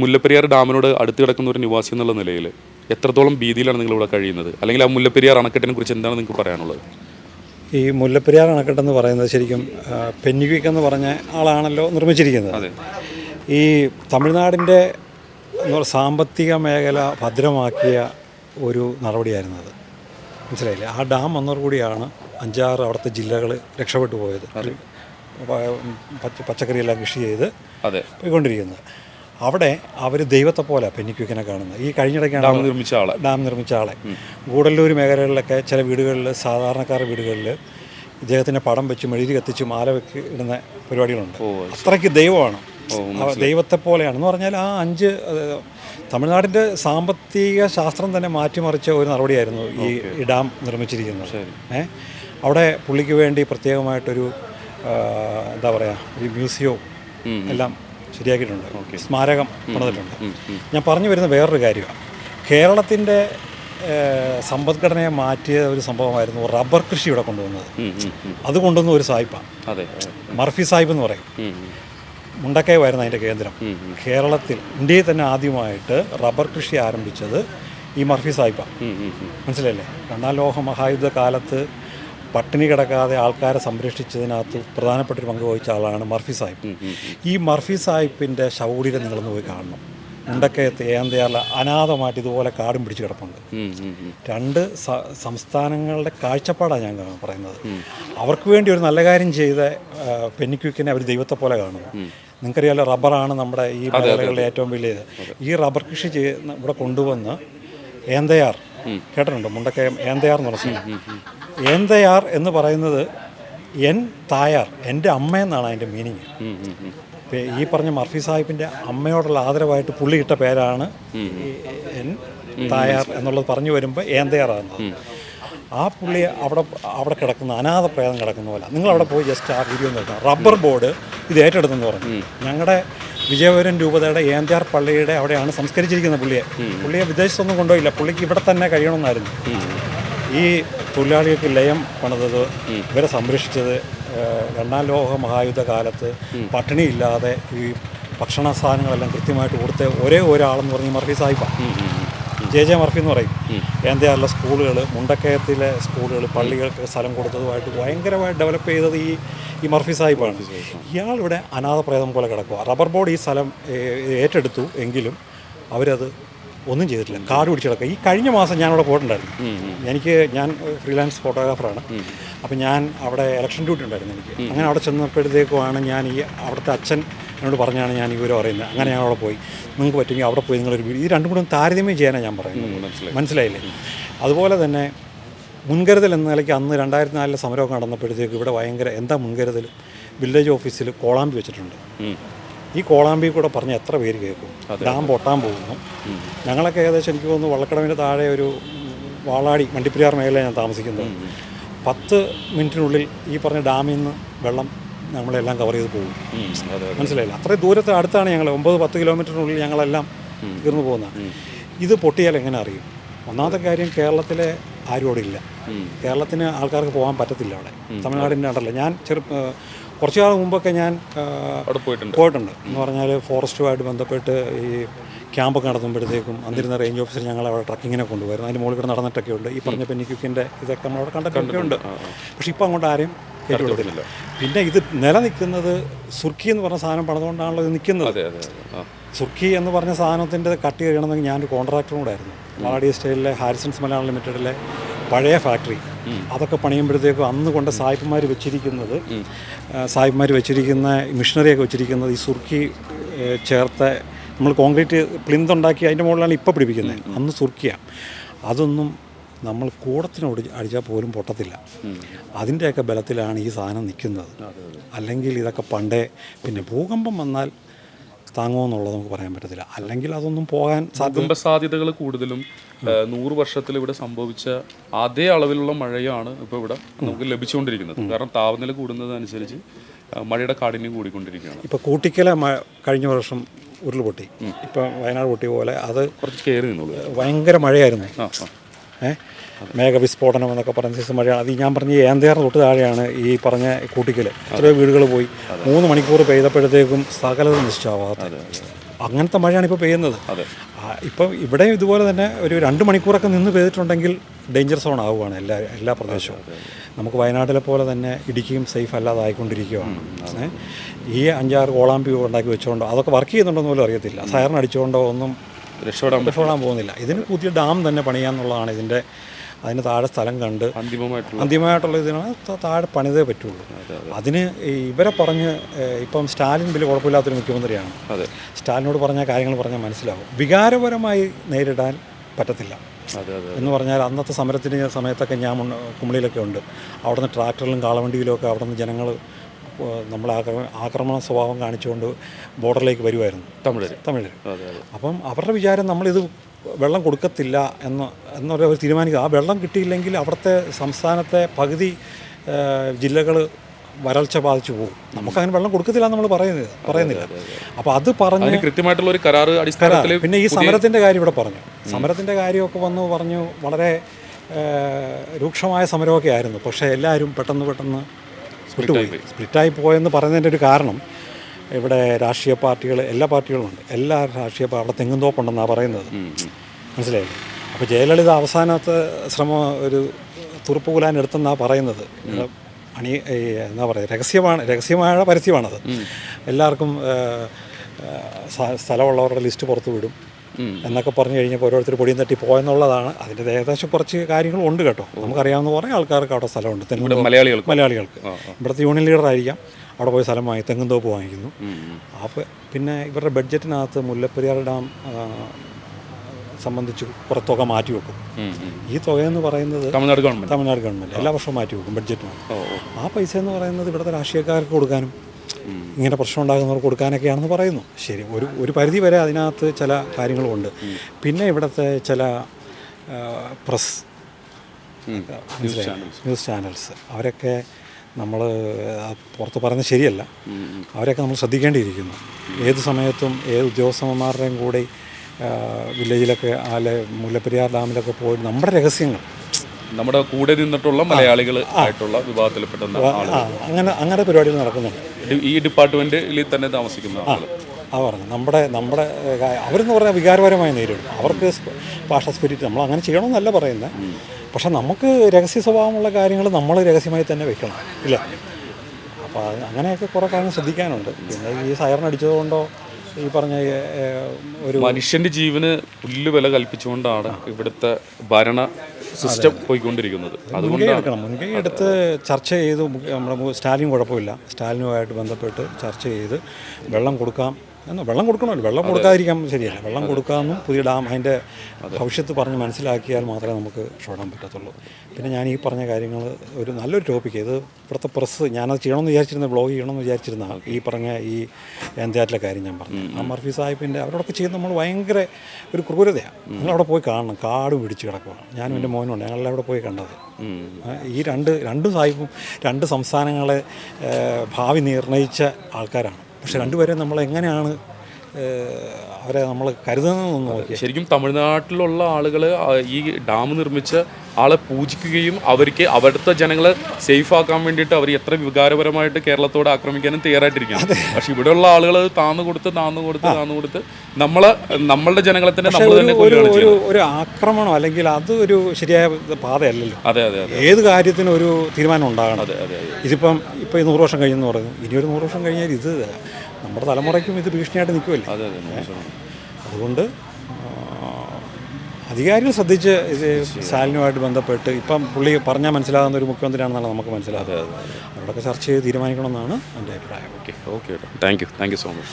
മുല്ലപ്പെരിയാർ ഡാമിനോട് അടുത്ത് കിടക്കുന്ന ഒരു നിവാസി എന്നുള്ള നിലയിൽ എത്രത്തോളം ഭീതിയിലാണ് നിങ്ങൾ ഇവിടെ കഴിയുന്നത്? അല്ലെങ്കിൽ ആ മുല്ലപ്പെരിയാർ അണക്കെട്ടിനെ കുറിച്ച് എന്താണ് നിങ്ങൾക്ക് പറയാനുള്ളത്? ഈ മുല്ലപ്പെരിയാർ അണക്കെട്ടെന്ന് പറയുന്നത് ശരിക്കും പെന്നിക്വിക്ക് എന്ന് പറഞ്ഞ ആളാണല്ലോ നിർമ്മിച്ചിരിക്കുന്നത്. അതെ. ഈ തമിഴ്നാടിന്റെ സാമ്പത്തിക മേഖല ഭദ്രമാക്കിയ ഒരു നടപടിയായിരുന്നു അത്. മനസ്സിലായില്ലേ? ആ ഡാം വന്നതോടുകൂടിയാണ് അഞ്ചാറ് അവിടുത്തെ ജില്ലകൾ രക്ഷപ്പെട്ടു പോയത്. പച്ചക്കറിയെല്ലാം കൃഷി ചെയ്ത് അതെ. പോയിക്കൊണ്ടിരിക്കുന്നത്. അവിടെ അവർ ദൈവത്തെ പോലെ പെന്നിക്വിക്കിനെ കാണുന്നത്. ഈ കഴിഞ്ഞിടയ്ക്കാണ് ഡാം നിർമ്മിച്ച ആളെ. ഡാം നിർമ്മിച്ച ആളെ. ഗൂഡല്ലൂർ മേഖലകളിലൊക്കെ ചില വീടുകളിൽ സാധാരണക്കാരുടെ വീടുകളിൽ ഇദ്ദേഹത്തിന്റെ പടം വെച്ച് മെഴുതി കത്തിച്ച് മാല വെക്ക് ഇടുന്ന പരിപാടികളുണ്ട്. അത്രയ്ക്ക് ദൈവമാണ്. ദൈവത്തെ പോലെയാണ് എന്ന് പറഞ്ഞാൽ ആ അഞ്ച് തമിഴ്നാടിന്റെ സാമ്പത്തിക ശാസ്ത്രം തന്നെ മാറ്റിമറിച്ച ഒരു നടപടിയായിരുന്നു ഈ ഈ ഡാം നിർമ്മിച്ചിരിക്കുന്നത്. ഏ? അവിടെ പുള്ളിക്ക് വേണ്ടി പ്രത്യേകമായിട്ടൊരു എന്താ പറയുക ഒരു മ്യൂസിയവും എല്ലാം ശരിയാക്കിയിട്ടുണ്ട്. സ്മാരകം പണിതിട്ടുണ്ട്. ഞാൻ പറഞ്ഞു വരുന്ന വേറൊരു കാര്യമാണ്. കേരളത്തിന്റെ സമ്പദ്ഘടനയെ മാറ്റിയ ഒരു സംഭവമായിരുന്നു റബ്ബർ കൃഷി ഇവിടെ കൊണ്ടുവന്നത്. അത് കൊണ്ടുവന്ന ഒരു സാഹിബാണ് മർഫി സാഹിബ് എന്ന് പറയും. മുണ്ടക്കയമായിരുന്നു അതിന്റെ കേന്ദ്രം. കേരളത്തിൽ ഇന്ത്യയിൽ തന്നെ ആദ്യമായിട്ട് റബ്ബർ കൃഷി ആരംഭിച്ചത് ഈ മർഫി സാഹിബാണ്. മനസ്സിലല്ലേ രണ്ടാം ലോക മഹായുദ്ധ കാലത്ത് പട്ടിണി കിടക്കാതെ ആൾക്കാരെ സംരക്ഷിച്ചതിനകത്ത് പ്രധാനപ്പെട്ടൊരു പങ്ക് വഹിച്ച ആളാണ് മർഫി സാഹിബ്. ഈ മർഫി സാഹിബിന്റെ ശവകുടീരം നിങ്ങളൊന്ന് പോയി കാണണം. മുണ്ടക്കയത്ത് ഏന്തയാറിൽ അനാഥമായിട്ട് ഇതുപോലെ കാടും പിടിച്ച് കിടപ്പുണ്ട്. രണ്ട് സ- സംസ്ഥാനങ്ങളുടെ കാഴ്ചപ്പാടാണ് ഞാൻ പറയുന്നത്. അവർക്ക് വേണ്ടി ഒരു നല്ല കാര്യം ചെയ്ത പെന്നിക്വിക്കിനെ അവർ ദൈവത്തെ പോലെ കാണുന്നു. നിങ്ങൾക്കറിയാലോ റബ്ബറാണ് നമ്മുടെ ഈ മേഖലകളിലെ ഏറ്റവും വലിയത് ഈ റബ്ബർ കൃഷി ചെയ്ത് ഇവിടെ കൊണ്ടുവന്ന് ഏന്തയാർ കേട്ടിട്ടുണ്ടോ? മുണ്ടക്കയം ഏന്തയാർ എന്ന് പറഞ്ഞ ഏന്തയാർ എന്ന് പറയുന്നത് എൻ തായാർ എന്റെ അമ്മ എന്നാണ് അതിന്റെ മീനിങ് ഈ പറഞ്ഞ മർഫി സാഹിബിന്റെ അമ്മയോടുള്ള ആദരവായിട്ട് പുള്ളി ഇട്ട പേരാണ് എൻ തായാർ എന്നുള്ളത് പറഞ്ഞു വരുമ്പോൾ ഏന്തയാറാകുന്നത് ആ പുള്ളി അവിടെ അവിടെ കിടക്കുന്ന അനാഥ പ്രേതം കിടക്കുന്ന പോലെ. നിങ്ങൾ അവിടെ പോയി ജസ്റ്റ് ആ വീഡിയോ നോക്കാം റബ്ബർ ബോർഡ് ഇത് ഏറ്റെടുത്തെന്ന് പറഞ്ഞു. ഞങ്ങളുടെ വിജയപുരം രൂപതയുടെ ഏന്ത്യാർ പള്ളിയുടെ അവിടെയാണ് സംസ്കരിച്ചിരിക്കുന്നത് പുള്ളിയെ. പുള്ളിയെ വിദേശത്തൊന്നും കൊണ്ടുപോയില്ല. പുള്ളിക്ക് ഇവിടെ തന്നെ കഴിയണമെന്നായിരുന്നു. ഈ തൊഴിലാളികൾക്ക് ലയം പണിതത് ഇവരെ സംരക്ഷിച്ചത് രണ്ടാം ലോക മഹായുദ്ധ കാലത്ത് പട്ടിണിയില്ലാതെ ഈ ഭക്ഷണ സാധനങ്ങളെല്ലാം കൃത്യമായിട്ട് കൊടുത്ത ഒരേ ഒരാളെന്ന് പറഞ്ഞ് മർഫി സാഹിബാണ് ജെ ജെ മർഫി എന്ന് പറയും. എന്തയാറിലെ സ്കൂളുകൾ മുണ്ടക്കയത്തിലെ സ്കൂളുകൾ പള്ളികൾക്ക് സ്ഥലം കൊടുത്തതുമായിട്ട് ഭയങ്കരമായിട്ട് ഡെവലപ്പ് ചെയ്തത് ഈ ഈ മർഫി സാഹിബാണ്. ഇയാളിവിടെ അനാഥപ്രേതം പോലെ കിടക്കുക റബ്ബർ ബോർഡ് ഈ സ്ഥലം ഏറ്റെടുത്തു എങ്കിലും അവരത് ഒന്നും ചെയ്തിട്ടില്ല. കാട് പിടിച്ച് കിടക്കുക. ഈ കഴിഞ്ഞ മാസം ഞാനവിടെ പോയിട്ടുണ്ടായിരുന്നു. എനിക്ക് ഞാൻ ഫ്രീലാൻസ് ഫോട്ടോഗ്രാഫറാണ് അപ്പോൾ ഞാൻ അവിടെ ഇലക്ഷൻ ഡ്യൂട്ടി ഉണ്ടായിരുന്നു എനിക്ക്. അങ്ങനെ അവിടെ ചെന്നപ്പോഴത്തേക്കുമാണ് ഞാൻ ഈ അവിടുത്തെ അച്ഛൻ എന്നോട് പറഞ്ഞാണ് ഞാൻ ഈ വിവരം അറിയുന്നത്. അങ്ങനെ ഞാൻ അവിടെ പോയി. നിങ്ങൾക്ക് പറ്റുമെങ്കിൽ അവിടെ പോയി നിങ്ങളൊരു വീട് ഈ രണ്ടും കൂടെ താരതമ്യം ചെയ്യാനാണ് ഞാൻ പറയുന്നത്. മനസ്സിലായില്ലേ? അതുപോലെ തന്നെ മുൻകരുതൽ എന്ന നിലയ്ക്ക് അന്ന് രണ്ടായിരത്തി നാലിലെ സമരം നടന്നപ്പോഴത്തേക്ക് ഇവിടെ ഭയങ്കര എന്താ മുൻകരുതൽ? വില്ലേജ് ഓഫീസിൽ കോളാമ്പി വെച്ചിട്ടുണ്ട്. ഈ കോളാമ്പി കൂടെ പറഞ്ഞ് എത്ര പേര് കേൾക്കും? ഡാം പൊട്ടാൻ പോകുന്നു. ഞങ്ങളൊക്കെ ഏകദേശം എനിക്ക് തോന്നുന്നു വള്ളക്കടവിന്റെ താഴെ ഒരു വാളാടി വണ്ടിപ്പെരിയാർ മേഖലയാണ് ഞാൻ താമസിക്കുന്നത്. പത്ത് മിനിറ്റിനുള്ളിൽ ഈ പറഞ്ഞ ഡാമിൽ നിന്ന് വെള്ളം നമ്മളെല്ലാം കവർ ചെയ്ത് പോകും. മനസ്സിലായില്ല? അത്രയും ദൂരത്ത് അടുത്താണ് ഞങ്ങൾ ഒമ്പത് പത്ത് കിലോമീറ്ററിനുള്ളിൽ ഞങ്ങളെല്ലാം തീർന്നു പോകുന്നത് ഇത് പൊട്ടിയാൽ എങ്ങനെ അറിയും? ഒന്നാമത്തെ കാര്യം കേരളത്തിലെ ആരും അവിടെ ഇല്ല. കേരളത്തിന് ആൾക്കാർക്ക് പോകാൻ പറ്റത്തില്ല അവിടെ. തമിഴ്നാടിന്റെ ഉണ്ടല്ലോ ഞാൻ ചെറു കുറച്ച് കാലം മുമ്പൊക്കെ ഞാൻ പോയിട്ടുണ്ട്. പോയിട്ടുണ്ട്. എന്ന് പറഞ്ഞാൽ ഫോറസ്റ്റുമായിട്ട് ബന്ധപ്പെട്ട് ഈ ക്യാമ്പൊക്കെ നടത്തുമ്പോഴത്തേക്കും അന്നിരുന്ന റേഞ്ച് ഓഫീസർ ഞങ്ങൾ അവിടെ ട്രക്കിങ്ങിനെ കൊണ്ടുപോയിരുന്നു. അതിന് മുകളിൽ കൂടെ നടന്നിട്ടൊക്കെ ഉണ്ട് ഈ പറഞ്ഞ പെന്നിക്യൂക്കിന്റെ ഇതൊക്കെ നമ്മൾ അവിടെ കണ്ടിട്ടൊക്കെ ഉണ്ട് പക്ഷെ ഇപ്പോൾ അങ്ങോട്ട് ആരെയും കേട്ടുകൊടുത്തില്ല. പിന്നെ ഇത് നിലനിൽക്കുന്നത് സുർക്കി എന്ന് പറഞ്ഞ സാധനം പണിതുകൊണ്ടാണല്ലോ ഇത് നിൽക്കുന്നത്. സുർക്കി എന്ന് പറഞ്ഞ സാധനത്തിന്റെ കട്ടി കഴിയണമെങ്കിൽ ഞാനൊരു കോൺട്രാക്ടറും കൂടെ ആയിരുന്നു. മാളാടി സ്റ്റൈലിലെ ഹാരിസൺസ് മലയാളം ലിമിറ്റഡിലെ പഴയ ഫാക്ടറി. അതൊക്കെ പണിയുമ്പോഴത്തേക്കും അന്ന് കൊണ്ട് സായിപ്പുമാർ വെച്ചിരിക്കുന്നത് സായിപ്പുമാർ വെച്ചിരിക്കുന്ന മിഷനറിയൊക്കെ വെച്ചിരിക്കുന്നത് ഈ സുർക്കി ചേർത്ത നമ്മൾ കോൺക്രീറ്റ് പ്ലിന്ത് ഉണ്ടാക്കി അതിന്റെ മുകളിലാണ് ഇപ്പോൾ പിടിപ്പിക്കുന്നത്. അന്ന് സുർക്കിയാണ് അതൊന്നും നമ്മൾ കൂടത്തിനോട് അടിച്ചാൽ പോലും പൊട്ടത്തില്ല. അതിന്റെയൊക്കെ ബലത്തിലാണ് ഈ സാധനം നിൽക്കുന്നത്. അല്ലെങ്കിൽ ഇതൊക്കെ പണ്ടേ പിന്നെ ഭൂകമ്പം വന്നാൽ താങ്ങുമോ എന്നുള്ളത് നമുക്ക് പറയാൻ പറ്റത്തില്ല. അല്ലെങ്കിൽ അതൊന്നും പോകാൻ സാധ്യത ഭൂകമ്പ സാധ്യതകൾ കൂടുതലും നൂറ് വർഷത്തിൽ ഇവിടെ സംഭവിച്ച അതേ അളവിലുള്ള മഴയാണ് ഇപ്പോൾ ഇവിടെ നമുക്ക് ലഭിച്ചുകൊണ്ടിരിക്കുന്നത്. കാരണം താപനില കൂടുന്നതനുസരിച്ച് മഴയുടെ കാഠിന്യം കൂടിക്കൊണ്ടിരിക്കുകയാണ്. ഇപ്പോൾ കൂട്ടിക്കല മഴ കഴിഞ്ഞ വർഷം ഉരുൾപൊട്ടി. ഇപ്പം വയനാട് പൊട്ടിയ പോലെ അത് കുറച്ച് കയറി നിന്നുള്ളൂ ഭയങ്കര മഴയായിരുന്നു. ഏഹ് മേഘവിസ്ഫോടനം എന്നൊക്കെ പറഞ്ഞ സീസൺ മഴയാണ്. അത് ഞാൻ പറഞ്ഞ ഏന്തേറ തൊട്ട് താഴെയാണ് ഈ പറഞ്ഞ കൂട്ടിക്കൽ എത്രയോ വീടുകൾ പോയി. മൂന്ന് മണിക്കൂർ പെയ്തപ്പോഴത്തേക്കും സകലത നിശ്ചാവാത്ത അങ്ങനത്തെ മഴയാണ് ഇപ്പോൾ പെയ്യുന്നത്. ഇപ്പം ഇവിടെ ഇതുപോലെ തന്നെ ഒരു രണ്ട് മണിക്കൂറൊക്കെ നിന്ന് പെയ്തിട്ടുണ്ടെങ്കിൽ ഡേഞ്ചർ സോൺ ആവുകയാണ് എല്ലാ എല്ലാ പ്രദേശവും. നമുക്ക് വയനാട്ടിലെ പോലെ തന്നെ ഇടുക്കിയും സേഫ് അല്ലാതായിക്കൊണ്ടിരിക്കുകയാണ്? ഈ അഞ്ചാറ് കോളാമ്പി ഉണ്ടാക്കി വെച്ചുകൊണ്ടോ അതൊക്കെ വർക്ക് ചെയ്യുന്നുണ്ടോ പോലും അറിയത്തില്ല. സയറിന് അടിച്ചുകൊണ്ടോ ഒന്നും രക്ഷപ്പെടാൻ രക്ഷപ്പെടാൻ പോകുന്നില്ല. ഇതിന് പുതിയ ഡാം തന്നെ പണിയാന്നുള്ളതാണ് ഇതിന്റെ അതിന് താഴെ സ്ഥലം കണ്ട് അന്തിമമായിട്ടുള്ള ഇതിനാണ് താഴെ പണിതേ പറ്റുള്ളൂ. അതിന് ഇവരെ പറഞ്ഞ് ഇപ്പം സ്റ്റാലിൻ വലിയ കുഴപ്പമില്ലാത്തൊരു മുഖ്യമന്ത്രിയാണ്. സ്റ്റാലിനോട് പറഞ്ഞ കാര്യങ്ങൾ പറഞ്ഞാൽ മനസ്സിലാവും. വികാരപരമായി നേരിടാൻ പറ്റത്തില്ല. എന്ന് പറഞ്ഞാൽ അന്നത്തെ സമരത്തിന് സമയത്തൊക്കെ ഞാൻ കുമളിയിലൊക്കെ ഉണ്ട്. അവിടുന്ന് ട്രാക്ടറിലും കാളവണ്ടിയിലും ഒക്കെ അവിടുന്ന് ജനങ്ങൾ നമ്മൾ ആക്രമ ആക്രമണ സ്വഭാവം കാണിച്ചുകൊണ്ട് ബോർഡറിലേക്ക് വരുമായിരുന്നു തമിഴർ തമിഴർ അപ്പം അവരുടെ വിചാരം നമ്മളിത് വെള്ളം കൊടുക്കത്തില്ല എന്ന് എന്നൊരു അവർ തീരുമാനിക്കുക. ആ വെള്ളം കിട്ടിയില്ലെങ്കിൽ അവിടുത്തെ സംസ്ഥാനത്തെ പകുതി ജില്ലകൾ വരൾച്ച ബാധിച്ചു പോകും. നമുക്കങ്ങനെ വെള്ളം കൊടുക്കത്തില്ല നമ്മൾ പറയുന്നത് പറയുന്നില്ല. അപ്പോൾ അത് പറഞ്ഞ് കൃത്യമായിട്ടുള്ള ഒരു കരാർ അടിസ്ഥാനത്തിൽ പിന്നെ ഈ സമരത്തിന്റെ കാര്യം ഇവിടെ പറഞ്ഞു. സമരത്തിന്റെ കാര്യമൊക്കെ വന്നു പറഞ്ഞു വളരെ രൂക്ഷമായ സമരമൊക്കെ ആയിരുന്നു. പക്ഷേ എല്ലാവരും പെട്ടെന്ന് പെട്ടെന്ന് സ്പ്ലിറ്റ് സ്പ്ലിറ്റായി പോയെന്ന് പറയുന്നതിന്റെ ഒരു കാരണം ഇവിടെ രാഷ്ട്രീയ പാർട്ടികൾ എല്ലാ പാർട്ടികളും ഉണ്ട്. എല്ലാ രാഷ്ട്രീയ അവിടെ തെങ്ങുന്തോപ്പുണ്ടെന്നാണ് പറയുന്നത്. മനസ്സിലായില്ലേ? അപ്പോൾ ജയലളിത അവസാനത്തെ ശ്രമം ഒരു തുറുപ്പുകുലാൻ എടുത്തെന്നാണ് പറയുന്നത്. അണി എന്താ പറയുക രഹസ്യമാണ് രഹസ്യമായ പരസ്യമാണത് എല്ലാവർക്കും സ്ഥലമുള്ളവരുടെ ലിസ്റ്റ് പുറത്തു വിടും എന്നൊക്കെ പറഞ്ഞു കഴിഞ്ഞപ്പോൾ ഓരോരുത്തർ പൊടിയും തട്ടി പോയെന്നുള്ളതാണ്. അതിന്റെ ഏകദേശം കുറച്ച് കാര്യങ്ങളുണ്ട് കേട്ടോ. നമുക്കറിയാവുന്ന കുറേ ആൾക്കാർക്ക് അവിടെ സ്ഥലമുണ്ട്. തെങ്ങും മലയാളികൾക്ക്. മലയാളികൾക്ക്. ഇവിടുത്തെ യൂണിയൻ ലീഡർ ആയിരിക്കാം. അവിടെ പോയി സ്ഥലം വാങ്ങി തെങ്ങുംതോപ്പ് വാങ്ങിക്കുന്നു. അപ്പോൾ പിന്നെ ഇവരുടെ ബഡ്ജറ്റിനകത്ത് മുല്ലപ്പെരിയാർ ഡാം സംബന്ധിച്ച് കുറേ തുക മാറ്റി വെക്കും. ഈ തുകയെന്ന് പറയുന്നത് തമിഴ്നാട് ഗവൺമെന്റ് തമിഴ്നാട് ഗവൺമെന്റ് എല്ലാ വർഷവും മാറ്റി വെക്കും ബഡ്ജറ്റിന് ഓ ഓ. ആ പൈസ എന്ന് പറയുന്നത് ഇവിടുത്തെ രാഷ്ട്രീയക്കാർക്ക് കൊടുക്കാനും ഇങ്ങനെ പ്രശ്നം ഉണ്ടാകുന്നവർക്ക് കൊടുക്കാനൊക്കെയാണെന്ന് പറയുന്നു. ശരി ഒരു ഒരു പരിധി വരെ അതിനകത്ത് ചില കാര്യങ്ങളുമുണ്ട്. പിന്നെ ഇവിടുത്തെ ചില പ്രസ് ന്യൂസ് ചാനൽസ് അവരൊക്കെ നമ്മൾ പുറത്ത് പറയുന്നത് ശരിയല്ല. അവരൊക്കെ നമ്മൾ ശ്രദ്ധിക്കേണ്ടിയിരിക്കുന്നു. ഏത് സമയത്തും ഏത് ഉദ്യോഗസ്ഥന്മാരുടെയും കൂടി വില്ലേജിലൊക്കെ അല്ലെ മുല്ലപ്പെരിയാർ ഡാമിലൊക്കെ പോയി നമ്മുടെ രഹസ്യങ്ങൾ നമ്മുടെ കൂടെ നിന്നിട്ടുള്ള മലയാളികൾ ആയിട്ടുള്ള വിഭാഗത്തിൽപ്പെട്ട അങ്ങനെ അങ്ങനെ പരിപാടികൾ നടക്കുന്നുണ്ട്. ഈ ഡിപ്പാർട്ട്മെന്റിൽ തന്നെ താമസിക്കുന്ന ആളുകൾ ആ പറഞ്ഞു. നമ്മുടെ നമ്മുടെ അവരെന്ന് പറഞ്ഞാൽ വികാരപരമായി നേരിടും. അവർക്ക് ഭാഷ സ്പിരിറ്റ് നമ്മൾ അങ്ങനെ ചെയ്യണമെന്നല്ല പറയുന്നത് പക്ഷെ നമുക്ക് രഹസ്യ സ്വഭാവമുള്ള കാര്യങ്ങൾ നമ്മൾ രഹസ്യമായി തന്നെ വെക്കണം. ഇല്ല? അപ്പോൾ അങ്ങനെയൊക്കെ കുറേ കാര്യങ്ങൾ ശ്രദ്ധിക്കാനുണ്ട്. പിന്നെ ഈ സൈറൻ അടിച്ചതുകൊണ്ടോ ഈ പറഞ്ഞ ഒരു മനുഷ്യന്റെ ജീവന് പുല്ല് വില കൽപ്പിച്ചുകൊണ്ടാണ് ഇവിടുത്തെ ഭരണ സിസ്റ്റം പോയിക്കൊണ്ടിരിക്കുന്നത്. മുൻകൈ അതുകൊണ്ടാണ് മുൻകൈ എടുത്ത് ചർച്ച ചെയ്ത് നമ്മുടെ സ്റ്റാലിൻ കുഴപ്പമില്ല. സ്റ്റാലിനുമായിട്ട് ബന്ധപ്പെട്ട് ചർച്ച ചെയ്ത് വെള്ളം കൊടുക്കാം. എന്ന് വെള്ളം കൊടുക്കണമല്ലോ. വെള്ളം കൊടുക്കാതിരിക്കാൻ ശരിയല്ല. വെള്ളം കൊടുക്കാമെന്നും പുതിയ ഡാം അതിന്റെ ഭവിഷ്യത്ത് പറഞ്ഞ് മനസ്സിലാക്കിയാൽ മാത്രമേ നമുക്ക് ഷോടാൻ പറ്റത്തുള്ളൂ. പിന്നെ ഞാൻ ഈ പറഞ്ഞ കാര്യങ്ങൾ ഒരു നല്ലൊരു ടോപ്പിക്ക് ഇത് ഇവിടുത്തെ പ്രസ് ഞാനത് ചെയ്യണമെന്ന് വിചാരിച്ചിരുന്ന ബ്ലോഗ് ചെയ്യണമെന്ന് വിചാരിച്ചിരുന്ന ഈ പറഞ്ഞ ഈ എന്തയാറ്റിലെ കാര്യം ഞാൻ പറഞ്ഞു. ആ മർഫി സാഹിബിന്റെ അവരോടൊക്കെ ചെയ്യുന്ന നമ്മൾ ഭയങ്കര ഒരു ക്രൂരതയാണ് നിങ്ങളവിടെ പോയി കാണണം. കാട് പിടിച്ച് കിടക്കുകയാണ് ഞാനും എന്റെ മോനുണ്ട് ഞങ്ങളവിടെ അവിടെ പോയി കണ്ടത്. ഈ രണ്ട് രണ്ട് സാഹിബും രണ്ട് സംസ്ഥാനങ്ങളെ ഭാവി നിർണയിച്ച ആൾക്കാരാണ്. പക്ഷെ രണ്ടുപേരെ നമ്മൾ എങ്ങനെയാണ് അവരെ നമ്മൾ കരുതുന്നതെന്ന് നോക്കി ശരിക്കും തമിഴ്നാട്ടിലുള്ള ആളുകൾ ഈ ഡാം നിർമ്മിച്ച ആളെ പൂജിക്കുകയും അവർക്ക് അവിടുത്തെ ജനങ്ങളെ സേഫ് ആക്കാൻ വേണ്ടിയിട്ട് അവർ എത്ര വികാരപരമായിട്ട് കേരളത്തോട് ആക്രമിക്കാനും തയ്യാറായിട്ടിരിക്കുകയാണ്. പക്ഷെ ഇവിടെയുള്ള ആളുകൾ താന്നു കൊടുത്ത് താന്നു കൊടുത്ത് താന്നു കൊടുത്ത് നമ്മളെ നമ്മളുടെ ജനങ്ങളെ തന്നെ നമ്മൾ തന്നെ ഒരു ആക്രമണം അല്ലെങ്കിൽ അത് ഒരു ശരിയായ പാതയല്ലല്ലോ. അതെ അതെ അതെ ഏത് കാര്യത്തിനും ഒരു തീരുമാനം ഉണ്ടാകണം. അതെ അതെ ഇതിപ്പം ഇപ്പം ഈ നൂറ് വർഷം കഴിഞ്ഞെന്ന് പറയുന്നു. ഇനി ഒരു നൂറ് വർഷം കഴിഞ്ഞാൽ ഇത് നമ്മുടെ തലമുറയ്ക്കും ഇത് ഭീഷണിയായിട്ട് നിൽക്കുമല്ലോ? അതെ അതെ അതുകൊണ്ട് അധികാരികൾ ശ്രദ്ധിച്ച് ഇത് സ്റ്റാലിനുമായിട്ട് ബന്ധപ്പെട്ട് ഇപ്പം പുള്ളി പറഞ്ഞാൽ മനസ്സിലാകുന്ന ഒരു മുഖ്യമന്ത്രിയാണെന്നാണ് നമുക്ക് മനസ്സിലാകുന്നത്. അവരോടൊക്കെ ചർച്ച ചെയ്ത് തീരുമാനിക്കണമെന്നാണ് എന്റെ അഭിപ്രായം. Okay okay thank you thank you so much